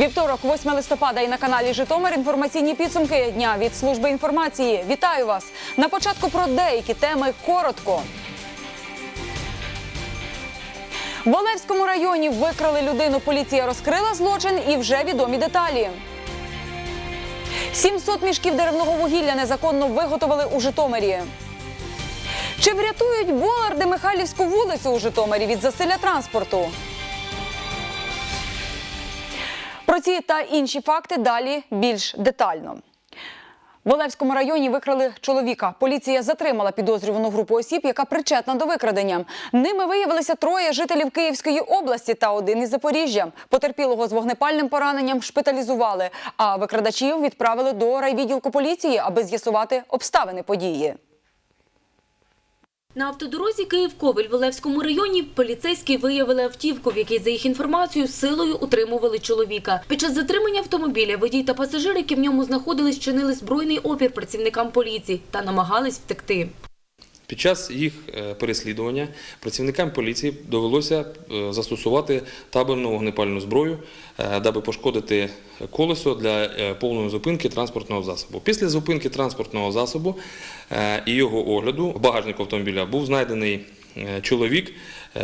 Вівторок, 8 листопада, і на каналі Житомир інформаційні підсумки дня від служби інформації. Вітаю вас! На початку про деякі теми коротко. В Олевському районі викрали людину. Поліція розкрила злочин і вже відомі деталі. 700 мішків деревного вугілля незаконно виготовили у Житомирі. Чи врятують Боларди Михайлівську вулицю у Житомирі від засилля транспорту? Про ці та інші факти далі більш детально. В Олевському районі викрали чоловіка. Поліція затримала підозрювану групу осіб, яка причетна до викрадення. Ними виявилися троє жителів Київської області та один із Запоріжжя. Потерпілого з вогнепальним пораненням шпиталізували, а викрадачів відправили до райвідділку поліції, аби з'ясувати обставини події. На автодорозі Київ-Ковель в Олевському районі поліцейські виявили автівку, в якій, за їх інформацією, силою утримували чоловіка. Під час затримання автомобіля водій та пасажир, які в ньому знаходились, чинили збройний опір працівникам поліції та намагались втекти. Під час їх е, переслідування працівникам поліції довелося е, застосувати табельну вогнепальну зброю, е, даби пошкодити колесо для повної зупинки транспортного засобу. Після зупинки транспортного засобу і його огляду в багажнику автомобіля був знайдений чоловік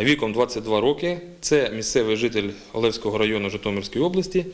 віком 22 роки. Це місцевий житель Олевського району Житомирської області.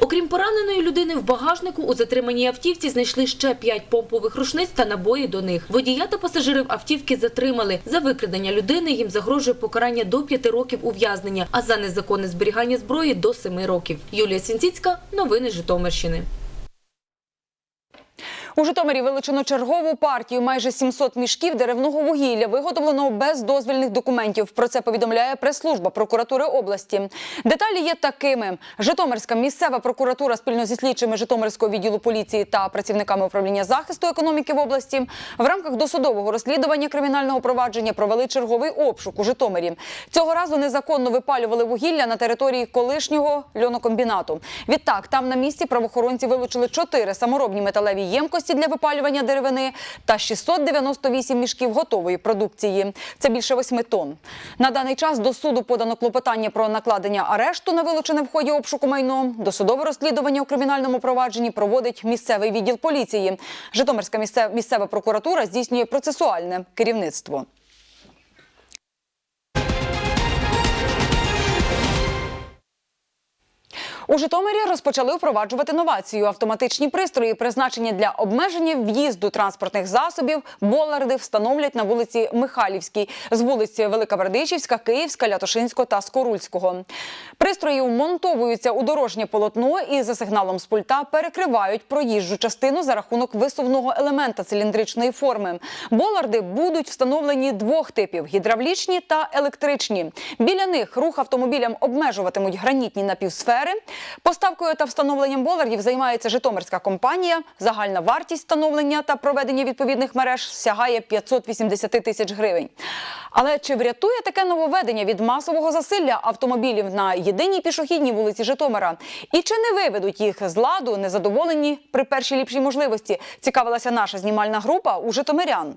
Окрім пораненої людини, в багажнику у затриманій автівці знайшли ще п'ять помпових рушниць та набої до них. Водія та пасажирів автівки затримали. За викрадення людини їм загрожує покарання до п'яти років ув'язнення, а за незаконне зберігання зброї до семи років. Юлія Сінціцька, новини Житомирщини. У Житомирі вилучено чергову партію майже 700 мішків деревного вугілля, виготовленого без дозвільних документів. Про це повідомляє прес-служба прокуратури області. Деталі є такими: Житомирська місцева прокуратура спільно зі слідчими Житомирського відділу поліції та працівниками управління захисту економіки в області в рамках досудового розслідування кримінального провадження провели черговий обшук у Житомирі. Цього разу незаконно випалювали вугілля на території колишнього льонокомбінату. Відтак там на місці правоохоронці вилучили чотири саморобні металеві ємкості для випалювання деревини та 698 мішків готової продукції. Це більше 8 тонн. На даний час до суду подано клопотання про накладення арешту на вилучене в ході обшуку майно. Досудове розслідування у кримінальному провадженні проводить місцевий відділ поліції. Житомирська місцева прокуратура здійснює процесуальне керівництво. У Житомирі розпочали впроваджувати новацію. Автоматичні пристрої, призначені для обмеження в'їзду транспортних засобів, боларди встановлять на вулиці Михайлівській з вулиці Велика Бердичівська, Київська, Лятошинського та Скорульського. Пристрої вмонтовуються у дорожнє полотно і за сигналом з пульта перекривають проїжджу частину за рахунок висувного елемента циліндричної форми. Боларди будуть встановлені двох типів: гідравлічні та електричні. Біля них рух автомобілям обмежуватимуть гранітні напівсфери. Поставкою та встановленням болардів займається Житомирська компанія. Загальна вартість встановлення та проведення відповідних мереж сягає 580 тисяч гривень. Але чи врятує таке нововведення від масового засилля автомобілів на єдиній пішохідній вулиці Житомира? І чи не виведуть їх з ладу незадоволені при першій ліпшій можливості? Цікавилася наша знімальна група у Житомирян.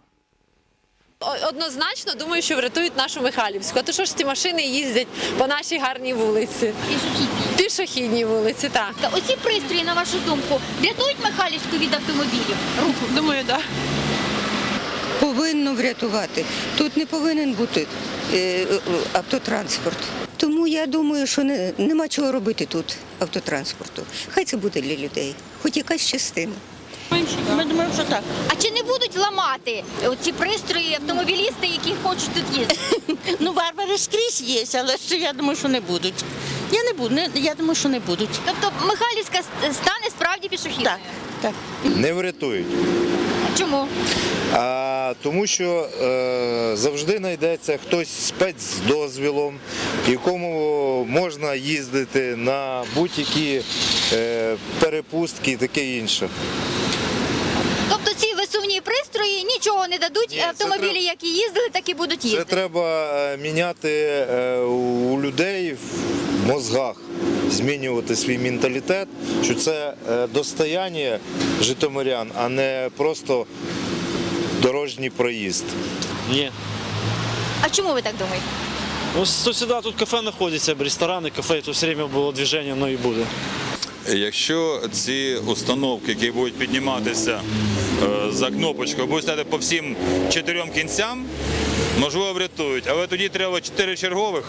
Однозначно думаю, що врятують нашу Михайлівську. А то що ж ці машини їздять по нашій гарній вулиці? Пішохідні. Пішохідній вулиці, так. Та оці пристрої, на вашу думку, рятують Михайлівську від автомобілів? Руху. Думаю, так. повинно врятувати. Тут не повинен бути е, автотранспорт. Тому я думаю, що не, нема чого робити тут автотранспорту. Хай це буде для людей, хоч якась частина. Ми думаємо, що так. А чи не будуть ламати оці пристрої автомобілісти, які хочуть тут їздити? Ну, варвари скрізь є, але ще я думаю, що не будуть. Я не буду, не, я думаю, що не будуть. Тобто Михайлівська стане справді пішохідною? Так, так. Не врятують. Чому? А, тому що е, завжди знайдеться хтось з спецдозвілом, якому можна їздити на будь-які е, перепустки і таке інше. Пристрої нічого не дадуть, Ні, автомобілі, треба- які їздили, так і будуть Це треба е, міняти е, у людей в мозгах, змінювати свій менталітет, що це е, достояння житомирян, а не просто дорожній проїзд. Ні. А чому ви так думаєте? Ну, то всегда тут кафе находится, рестораны, кафе, тут все время было движение, но и будет. Якщо ці установки, які будуть підніматися е, за кнопочкою, будуть стати по всім чотирьом кінцям, можливо, врятують. Але тоді треба чотири чергових,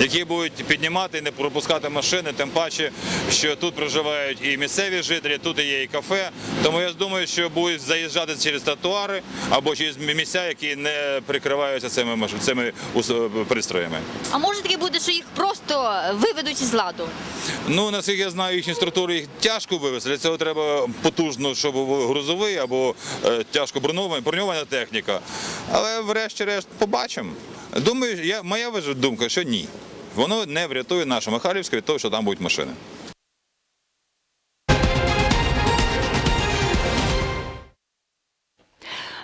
які будуть піднімати і не пропускати машини, тим паче, що тут проживають і місцеві жителі, тут є і кафе. Тому я думаю, що будуть заїжджати через тротуари або через місця, які не прикриваються цими цими пристроями. А може таке буде, що їх просто виведуть із ладу? Ну, наскільки я знаю, їхні структури їх тяжко вивезти. Для цього треба потужно, щоб був грузовий або е, тяжко броньована техніка. Але врешті-решт побачимо. Думаю, я, моя думка, що ні. Воно не врятує нашу Михайлівську від того, що там будуть машини.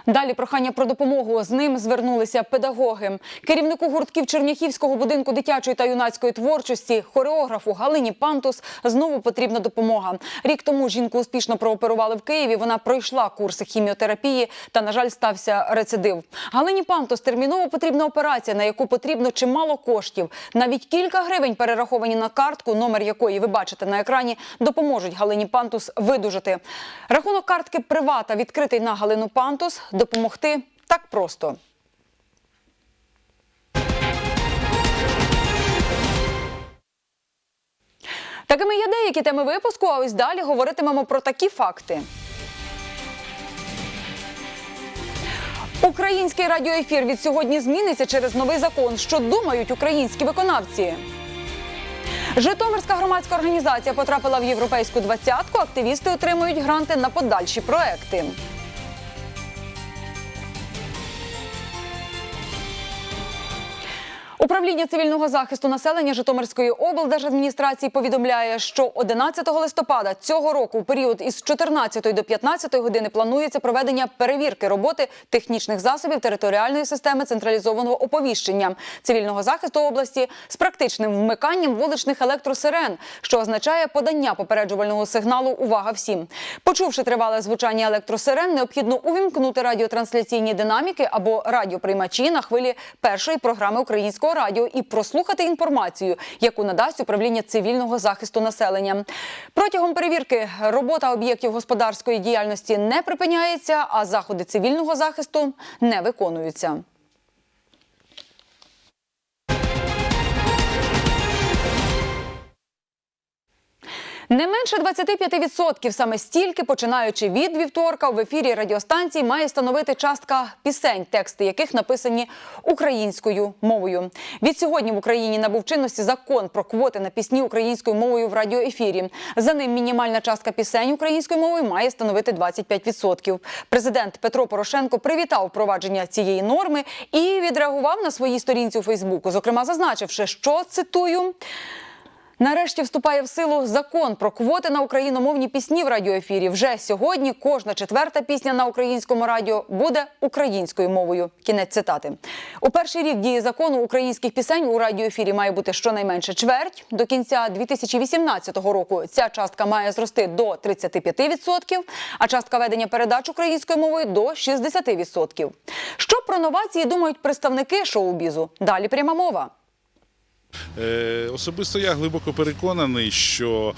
Далі прохання про допомогу. З ним звернулися педагоги. Керівнику гуртків Черняхівського будинку дитячої та юнацької творчості, хореографу Галині Пантус знову потрібна допомога. Рік тому жінку успішно прооперували в Києві. Вона пройшла курси хіміотерапії та, на жаль, стався рецидив. Галині Пантус терміново потрібна операція, на яку потрібно чимало коштів. Навіть кілька гривень перераховані на картку, номер якої ви бачите на екрані, допоможуть Галині Пантус видужати. Рахунок картки Привата відкритий на Галину Пантус. Допомогти так просто. Такими є деякі теми випуску. А ось далі говоритимемо про такі факти. Український радіоефір від сьогодні зміниться через новий закон. Що думають українські виконавці? Житомирська громадська організація потрапила в європейську двадцятку. Активісти отримують гранти на подальші проекти. Управління цивільного захисту населення Житомирської облдержадміністрації повідомляє, що 11 листопада цього року, у період із 14 до 15 години, планується проведення перевірки роботи технічних засобів територіальної системи централізованого оповіщення цивільного захисту області з практичним вмиканням вуличних електросирен, що означає подання попереджувального сигналу Увага всім. Почувши тривале звучання електросирен, необхідно увімкнути радіотрансляційні динаміки або радіоприймачі на хвилі першої програми українського радіо і прослухати інформацію, яку надасть управління цивільного захисту населення. Протягом перевірки робота об'єктів господарської діяльності не припиняється, а заходи цивільного захисту не виконуються. Не менше 25% саме стільки, починаючи від вівторка, в ефірі радіостанцій має становити частка пісень, тексти яких написані українською мовою. Від сьогодні в Україні набув чинності закон про квоти на пісні українською мовою в радіоефірі. За ним мінімальна частка пісень українською мовою має становити 25%. Президент Петро Порошенко привітав впровадження цієї норми і відреагував на своїй сторінці у Фейсбуку, зокрема зазначивши, що цитую. Нарешті вступає в силу закон про квоти на україномовні пісні в радіоефірі. Вже сьогодні кожна четверта пісня на українському радіо буде українською мовою. Кінець цитати. У перший рік дії закону українських пісень у радіоефірі має бути щонайменше чверть. До кінця 2018 року ця частка має зрости до 35%, а частка ведення передач українською мовою до 60%. Що про новації думають представники шоу-бізу? Далі пряма мова. Е, Особисто я глибоко переконаний, що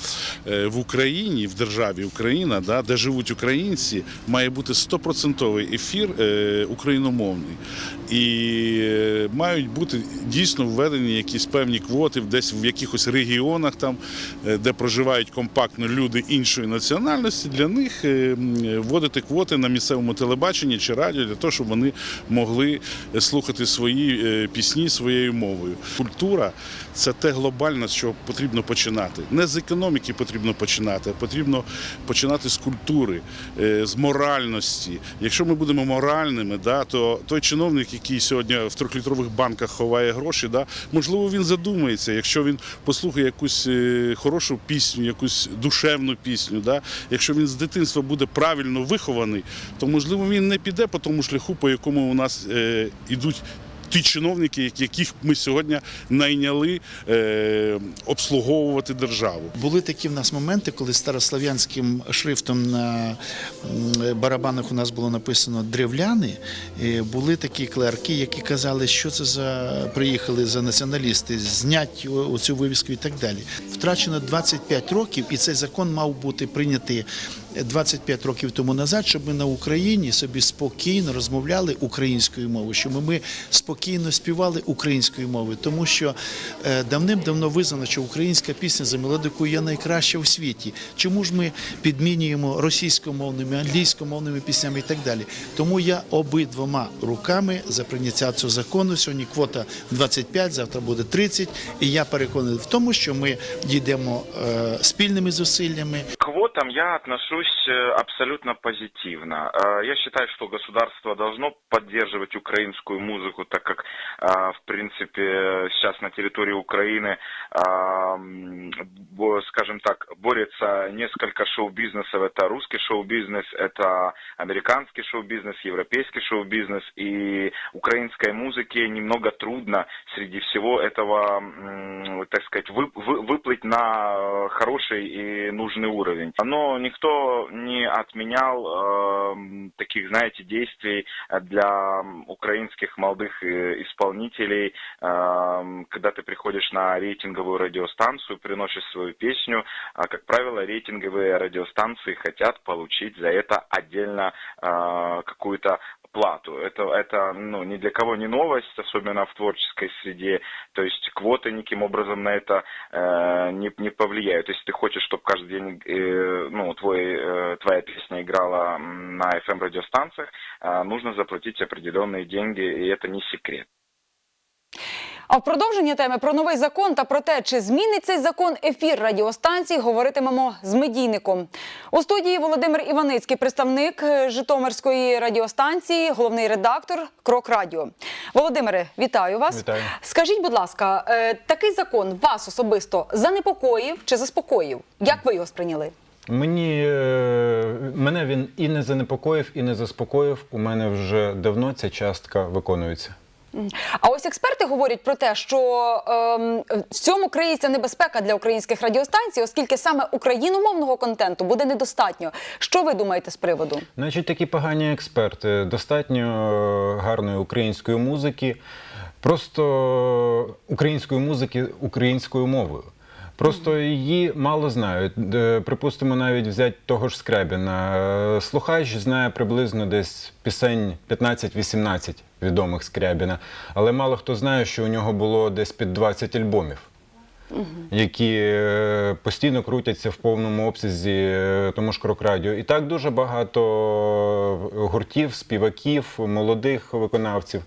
е, в Україні, в державі Україна, да, де живуть українці, має бути стопроцентовий ефір е, україномовний. І е, мають бути дійсно введені якісь певні квоти десь в якихось регіонах, там, е, де проживають компактно люди іншої національності, для них е, вводити квоти на місцевому телебаченні чи радіо для того, щоб вони могли слухати свої пісні своєю мовою. Культура це те глобальне, чого потрібно починати. Не з економіки потрібно починати, а потрібно починати з культури, з моральності. Якщо ми будемо моральними, да, то той чиновник, який сьогодні в трьохлітрових банках ховає гроші, да, можливо, він задумається, якщо він послухає якусь е, хорошу пісню, якусь душевну пісню, да, якщо він з дитинства буде правильно вихований, то можливо він не піде по тому шляху, по якому у нас е, ідуть ті чиновники, яких ми сьогодні найняли е, обслуговувати державу. Були такі в нас моменти, коли старослов'янським шрифтом на барабанах у нас було написано древляни. Були такі клерки, які казали, що це за приїхали за націоналісти, знять оцю вивіску і так далі. Втрачено 25 років, і цей закон мав бути прийнятий 25 років тому назад, щоб ми на Україні собі спокійно розмовляли українською мовою, щоб ми спокійно співали українською мовою, тому що е, давним-давно визнано, що українська пісня за мелодикою є найкраща у світі. Чому ж ми підмінюємо російськомовними, англійськомовними піснями і так далі? Тому я обидвома руками за прийняття цього закону. Сьогодні квота 25, завтра буде 30. І я переконаний в тому, що ми дійдемо е, спільними зусиллями. Квотам я отношусь э, абсолютно позитивно. Э, Я считаю, что государство должно поддерживать украинскую музыку, так как, э, в принципе, сейчас на территории Украины, скажем так, борется несколько шоу-бизнесов. Это русский шоу-бизнес, это американский шоу-бизнес, европейский шоу-бизнес. И украинской музыке немного трудно среди всего этого, так сказать, вы- вы- выплыть на хороший и нужный уровень. Но никто не отменял эм, таких, знаете, действий для украинских молодых э, исполнителей, эм, когда ты приходишь на рейтинговую радиостанцию, приносишь свою песню, а, как правило, рейтинговые радиостанции хотят получить за это отдельно э, какую-то плату. Это, это ну, ни для кого не новость, особенно в творческой среде. То есть квоты никаким образом на это э, не, не повлияют. Если ты хочешь, чтобы каждый день э, ну, твой, э, твоя песня играла на FM-радиостанциях, э, нужно заплатить определенные деньги, и это не секрет. А в продовження теми про новий закон та про те, чи змінить цей закон ефір радіостанцій, говоритимемо з медійником. У студії Володимир Іваницький, представник е, Житомирської радіостанції, головний редактор Крок Радіо. Володимире, вітаю вас. Вітаю. Скажіть, будь ласка, е, такий закон вас особисто занепокоїв чи заспокоїв? Як ви його сприйняли? Мені е, мене він і не занепокоїв, і не заспокоїв. У мене вже давно ця частка виконується. А ось експерти говорять про те, що ем, в цьому криється небезпека для українських радіостанцій, оскільки саме україномовного контенту буде недостатньо. Що ви думаєте з приводу? Значить, такі погані експерти. Достатньо е, гарної української музики, просто української музики українською мовою. Просто її мало знають. Е, Припустимо, навіть взяти того ж Скрябіна. Е, Слухач знає приблизно десь пісень 15-18 відомих Скрябіна, але мало хто знає, що у нього було десь під 20 альбомів які е, постійно крутяться в повному обсязі тому ж крок радіо. І так дуже багато гуртів, співаків, молодих виконавців.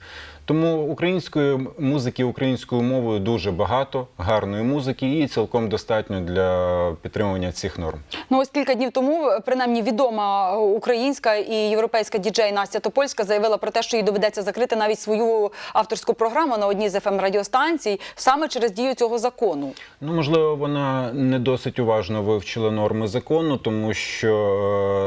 Тому української музики українською мовою дуже багато, гарної музики, і цілком достатньо для підтримування цих норм. Ну ось кілька днів тому, принаймні, відома українська і європейська діджей Настя Топольська заявила про те, що їй доведеться закрити навіть свою авторську програму на одній з fm радіостанцій саме через дію цього закону. Ну, можливо, вона не досить уважно вивчила норми закону, тому що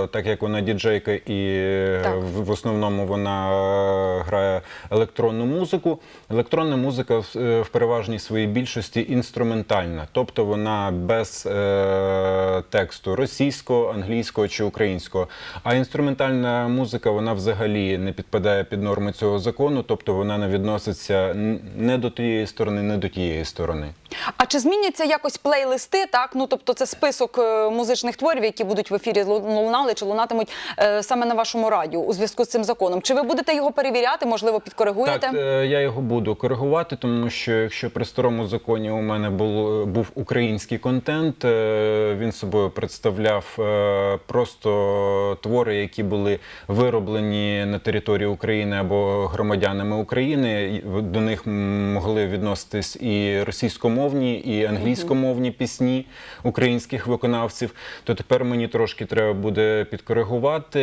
е, так як вона діджейка і Так. в, в основному вона е, грає електронну музику. Електронна музика в, е, в переважній своїй більшості інструментальна, тобто вона без е, тексту російського, англійського чи українського. А інструментальна музика вона взагалі не підпадає під норми цього закону, тобто вона не відноситься не до тієї сторони, не до тієї сторони. А чи зміняться якось плейлисти? Так, ну тобто це список е, музичних творів, які будуть в ефірі лунали чи лунатимуть е, саме на вашому радіо у зв'язку з цим законом. Чи ви будете його перевіряти? Можливо, підкоригуєте? Так, е, я його буду коригувати, тому що якщо при старому законі у мене був, був український контент, е, він собою представляв е, просто твори, які були вироблені на території України або громадянами України. До них могли відноситись і російськомовні, і англійськомовні пісні українських виконавців. То тепер мені трошки треба буде підкоригувати,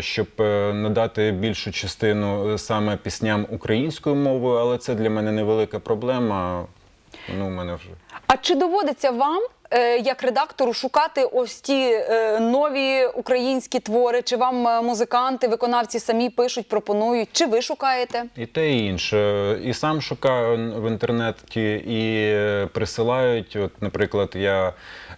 щоб е, надати більшу частину е, саме пісням українською мовою, але це для мене невелика проблема. Ну, у мене вже А чи доводиться вам як редактору шукати ось ті е, нові українські твори? Чи вам е, музиканти, виконавці самі пишуть, пропонують? Чи ви шукаєте? І те і інше. І сам шукаю в інтернеті, і е, присилають. От, наприклад, я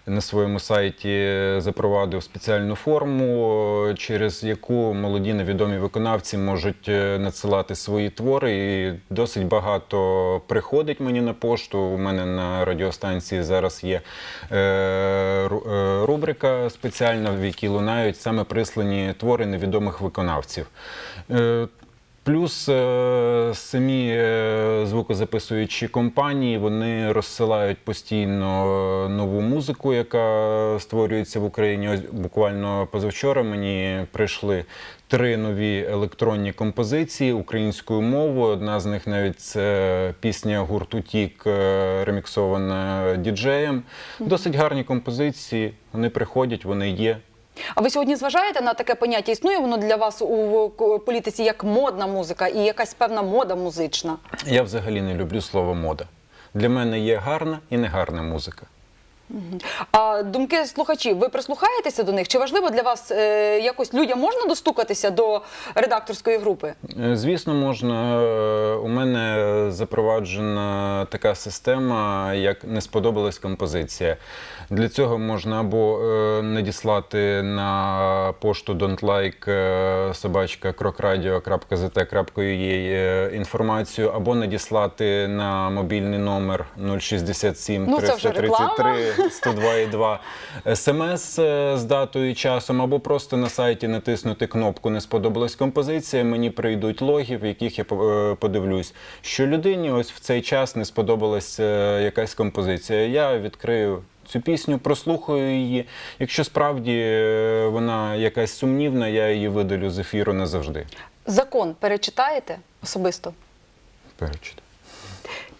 на своєму сайті запровадив спеціальну форму, через яку молоді невідомі виконавці можуть е, надсилати свої твори. І досить багато приходить мені на пошту. У мене на радіостанції зараз є е, е, рубрика спеціальна, в якій лунають саме прислані твори невідомих виконавців. Плюс е, самі е, звукозаписуючі компанії вони розсилають постійно е, нову музику, яка створюється в Україні. Ось буквально позавчора мені прийшли три нові електронні композиції українською мовою. Одна з них навіть це пісня гурту Тік, е, реміксована діджеєм. Досить гарні композиції. Вони приходять, вони є. А ви сьогодні зважаєте на таке поняття? Існує воно для вас у політиці як модна музика і якась певна мода музична? Я взагалі не люблю слово мода. Для мене є гарна і негарна музика. А думки слухачів, ви прислухаєтеся до них? Чи важливо для вас е, якось людям можна достукатися до редакторської групи? Е, Звісно, можна. Е, У мене запроваджена така система, як не сподобалась композиція. Для цього можна або е, надіслати на пошту don'tlike собачка крokradio.zt.ua е, інформацію, або надіслати на мобільний номер 067 Ну, це вже 333 102,2 смс е, з датою і часом, або просто на сайті натиснути кнопку Не сподобалась композиція. Мені прийдуть логи, в яких я е, подивлюсь, що людині ось в цей час не сподобалась е, якась композиція. Я відкрию. Цю пісню прослухаю її. Якщо справді вона якась сумнівна, я її видалю з ефіру назавжди. Закон перечитаєте особисто? Перечитаю.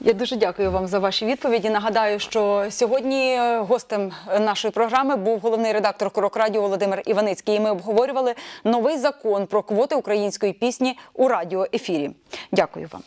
Я дуже дякую вам за ваші відповіді. Нагадаю, що сьогодні е, гостем нашої програми був головний редактор Корокрадіо Володимир Іваницький. І ми обговорювали новий закон про квоти української пісні у радіоефірі. Дякую вам.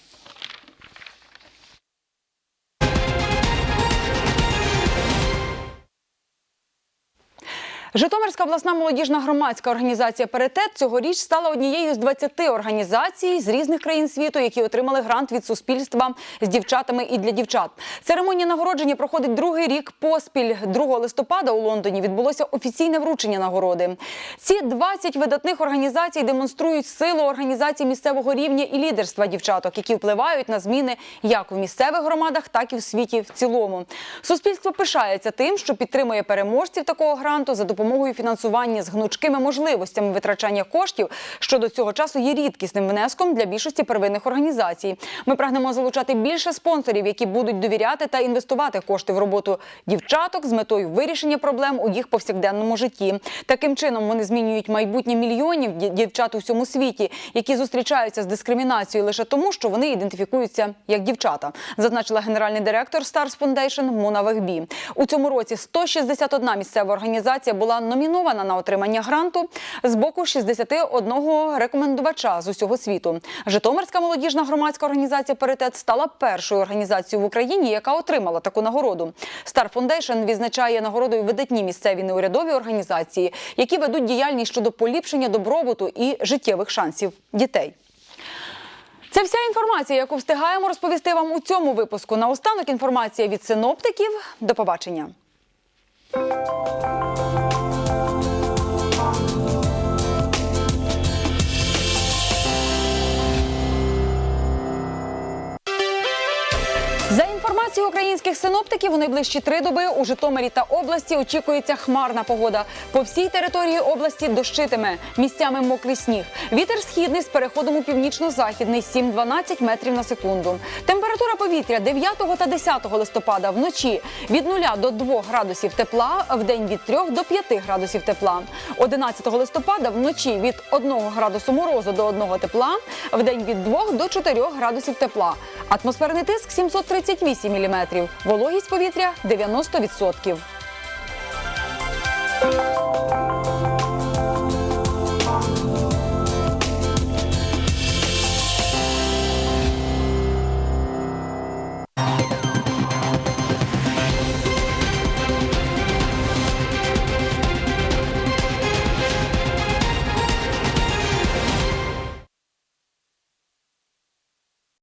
Житомирська обласна молодіжна громадська організація Паритет цьогоріч стала однією з 20 організацій з різних країн світу, які отримали грант від суспільства з дівчатами і для дівчат. Церемонія нагородження проходить другий рік поспіль. 2 листопада у Лондоні відбулося офіційне вручення нагороди. Ці 20 видатних організацій демонструють силу організацій місцевого рівня і лідерства дівчаток, які впливають на зміни як в місцевих громадах, так і в світі в цілому. Суспільство пишається тим, що підтримує переможців такого гранту за допомогою фінансування з гнучкими можливостями витрачання коштів, що до цього часу є рідкісним внеском для більшості первинних організацій. Ми прагнемо залучати більше спонсорів, які будуть довіряти та інвестувати кошти в роботу дівчаток з метою вирішення проблем у їх повсякденному житті. Таким чином вони змінюють майбутнє мільйонів дівчат у всьому світі, які зустрічаються з дискримінацією лише тому, що вони ідентифікуються як дівчата, зазначила генеральний директор Stars Foundation Муна Вегбі. У цьому році 161 місцева організація була номінована на отримання гранту з боку 61 рекомендувача з усього світу. Житомирська молодіжна громадська організація Паритет стала першою організацією в Україні, яка отримала таку нагороду. Star Foundation відзначає нагородою видатні місцеві неурядові організації, які ведуть діяльність щодо поліпшення добробуту і життєвих шансів дітей. Це вся інформація, яку встигаємо розповісти вам у цьому випуску. Наостанок інформація від синоптиків. До побачення. За інформацією українських синоптиків, у найближчі три доби у Житомирі та області очікується хмарна погода. По всій території області дощитиме, місцями мокрий сніг. Вітер східний з переходом у північно-західний 7-12 метрів на секунду. Температура повітря 9 та 10 листопада вночі від 0 до 2 градусів тепла, в день від 3 до 5 градусів тепла. 11 листопада вночі від 1 градусу морозу до 1 тепла, в день від 2 до 4 градусів тепла. Атмосферний тиск 738 міліметрів. Вологість повітря 90%.